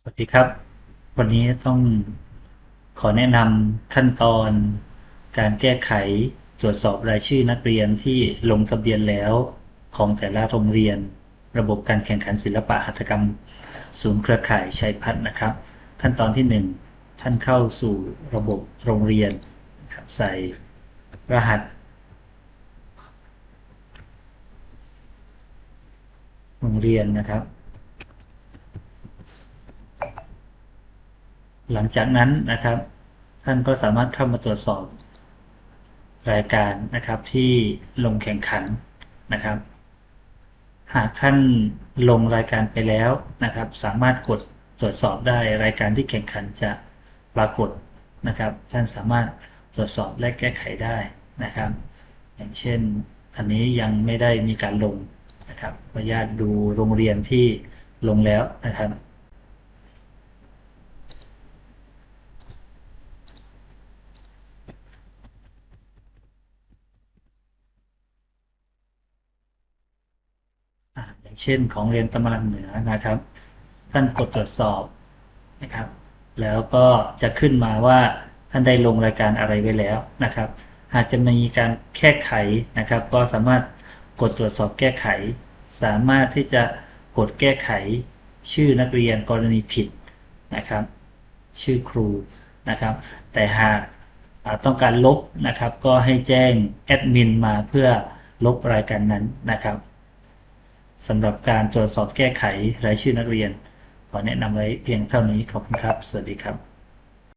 สวัสดีครับ วันนี้ต้องขอแนะนำขั้นตอน การแก้ไขตรวจสอบรายชื่อนักเรียนที่ลงทะเบียนแล้วของแต่ละโรงเรียน ระบบการแข่งขันศิลปะหัตถกรรม ศูนย์เครือข่ายชัยพัฒน์นะครับ ขั้นตอนที่ 1 ท่านเข้าสู่ระบบโรงเรียนใส่รหัสโรงเรียนนะครับ หลังจากนั้นนะครับ ท่านก็สามารถเข้ามาตรวจสอบรายการนะครับที่ลงแข่งขันนะครับ หากท่านลงรายการไปแล้วนะครับ สามารถกดตรวจสอบได้รายการที่แข่งขันจะปรากฏนะครับ ท่านสามารถตรวจสอบและแก้ไขได้นะครับ อย่างเช่นอันนี้ยังไม่ได้มีการลงนะครับขออนุญาตดูโรงเรียนที่ลงแล้วนะครับ อะอย่าง เช่นของเรียนตำรังเหนือนะครับ ท่านกดตรวจสอบนะครับ แล้วก็จะขึ้นมาว่าท่านได้ลงรายการอะไรไว้แล้วนะครับ หากจะมีการแก้ไขนะครับ ก็สามารถกดตรวจสอบแก้ไข สามารถที่จะกดแก้ไขชื่อนักเรียนกรณีผิดนะครับ ชื่อครูนะครับ แต่หากาต้องการลบนะครับ ก็ให้แจ้งแอดมินมาเพื่อลบรายการนั้นนะครับ สำหรับการตรวจสอบแก้ไขรายชื่อนักเรียน ขอแนะนำไว้เพียงเท่านี้ขอบคุณครับ สวัสดีครับ